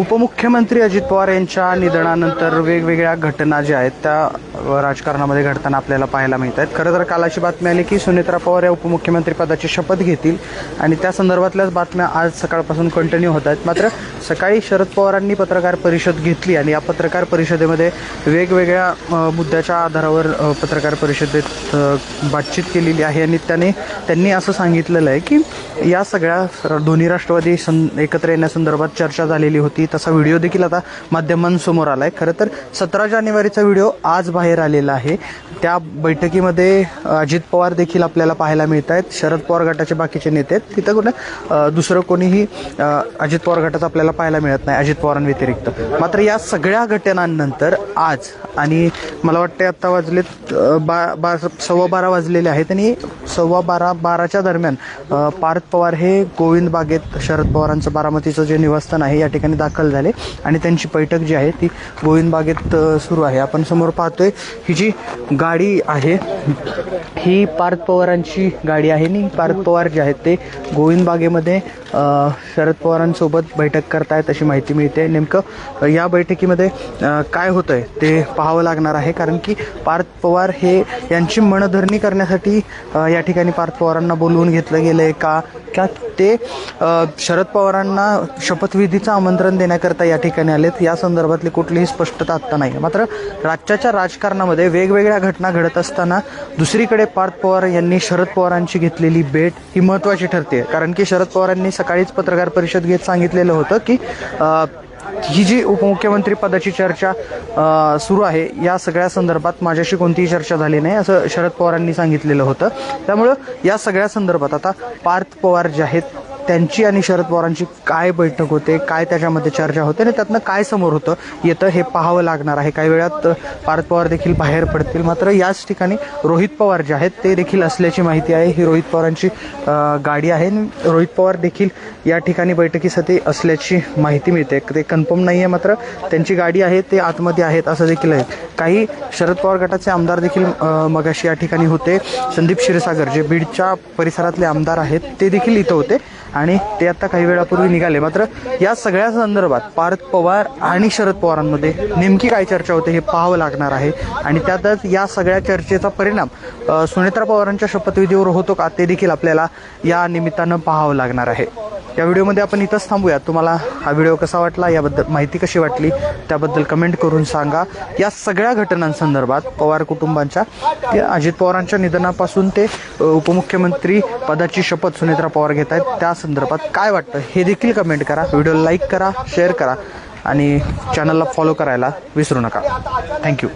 उपमुख्यमंत्री अजित पवार यांच्या निधनानंतर वेगवेगळ्या घटना ज्या आहेत त्या राजकारणामध्ये घडताना आपल्याला पाहायला मिळत आहेत खरं तर काल अशी बातमी आली की सुनेत्रा पवार या उपमुख्यमंत्री पदाची शपथ घेतील आणि त्या संदर्भातल्याच बातम्या आज सकाळपासून कंटिन्यू होत आहेत. मात्र सकाळी शरद पवारांनी पत्रकार परिषद घेतली आणि या पत्रकार परिषदेमध्ये वेगवेगळ्या मुद्द्याच्या आधारावर पत्रकार परिषदेत बातचीत केलेली आहे. आणि त्याने त्यांनी असं सांगितलेलं आहे की या सगळ्या दोन्ही राष्ट्रवादी सं एकत्र येण्यासंदर्भात चर्चा झालेली होती. तसा व्हिडिओ देखील आता माध्यमांसमोर आला आहे खरं तर सतरा जानेवारीचा व्हिडिओ आज बाहेर आलेला आहे. त्या बैठकीमध्ये अजित पवार देखील आपल्याला पाहायला मिळत आहेत शरद पवार गटाचे बाकीचे नेते आहेत. तिथं कुठं दुसरं कोणीही अजित पवार गटाचं आपल्याला पाहायला मिळत नाही अजित पवारांव्यतिरिक्त. मात्र या सगळ्या घटनांनंतर आज आणि मला वाटते आत्ता वाजलेत बा बा सव्वा बारा वाजलेले आहेत आणि सव्वा बारा बाराच्या दरम्यान पार्थ पवार हे गोविंद बागेत शरद पवारांचं बारामतीचं जे निवासस्थान आहे या ठिकाणी दाखल झाले. आणि त्यांची बैठक जी आहे ती गोविंद बागेत सुरू आहे. आपण समोर पाहतोय ही जी गाडी आहे ही पार्थ पवारांची गाडी आहे आणि पार्थ पवार जे आहेत ते गोविंद बागेमध्ये शरद पवारांसोबत बैठक करतायत अशी माहिती मिळते. नेमकं या बैठकीमध्ये काय काय होतंय ते पाहावं लागणार आहे. कारण की पार्थ पवार हे यांची मनधरणी करण्यासाठी या ठिकाणी पार्थ पवारांना बोलवून घेतलं गेलं आहे का? का ते शरद पवारांना शपथविधीचं आमंत्रण देण्याकरता या ठिकाणी आलेत. या संदर्भातली कुठलीही स्पष्टता आत्ता नाही. मात्र राज्याच्या राजकारणामध्ये वेगवेगळ्या घटना घडत असताना दुसरीकडे पार्थ पवार यांनी शरद पवारांची घेतलेली भेट ही महत्त्वाची ठरते कारण की शरद पवारांनी सकाळीच पत्रकार परिषद घेत सांगितलेलं होतं की ही जी उपमुख्यमंत्री पदाची चर्चा सुरू आहे या सगळ्या संदर्भात माझ्याशी कोणतीही चर्चा झाली नाही असं शरद पवारांनी सांगितलेलं होतं. त्यामुळं या सगळ्या संदर्भात आता पार्थ पवार जे आहेत त्यांची आणि शरद पवारांची काय बैठक होते काय त्याच्यामध्ये चर्चा होते आणि त्यातनं काय समोर होतं येतं हे पाहावं लागणार आहे. काही वेळात पार्थ पवार देखील बाहेर पडतील. मात्र याच ठिकाणी रोहित पवार जे आहेत ते देखील असल्याची माहिती आहे. ही रोहित पवारांची गाडी आहे रोहित पवार देखील या ठिकाणी बैठकीसाठी असल्याची माहिती मिळते. ते कन्फर्म नाही आहे मात्र त्यांची गाडी आहे ते आतमध्ये आहेत असं देखील आहे. काही शरद पवार गटाचे आमदार देखील मगाशी या ठिकाणी होते. संदीप क्षीरसागर जे बीडच्या परिसरातले आमदार आहेत ते देखील इथं होते. आणि ते आता काही वेळापूर्वी निघाले. मात्र या सगळ्या संदर्भात पार्थ पवार आणि शरद पवारांमध्ये नेमकी काय चर्चा होते हे पाहावं लागणार आहे. आणि त्यातच या सगळ्या चर्चेचा परिणाम सुनेत्रा पवारांच्या शपथविधीवर होतो का ते देखील आपल्याला या निमित्तानं पाहावं लागणार आहे. या व्हिडिओमध्ये आपण इथंच थांबूया तुम्हाला हा व्हिडिओ कसा वाटला याबद्दल माहिती कशी वाटली त्याबद्दल कमेंट करून सांगा. या सगळ्या घटनांसंदर्भात पवार कुटुंबांच्या ते अजित पवारांच्या निधनापासून ते उपमुख्यमंत्री पदाची शपथ सुनेत्रा पवार घेत आहेत त्या संदर्भात काय वाटतं हे देखील कमेंट करा. व्हिडिओ लाईक करा शेअर करा आणि चॅनलला फॉलो करायला विसरू नका. थँक्यू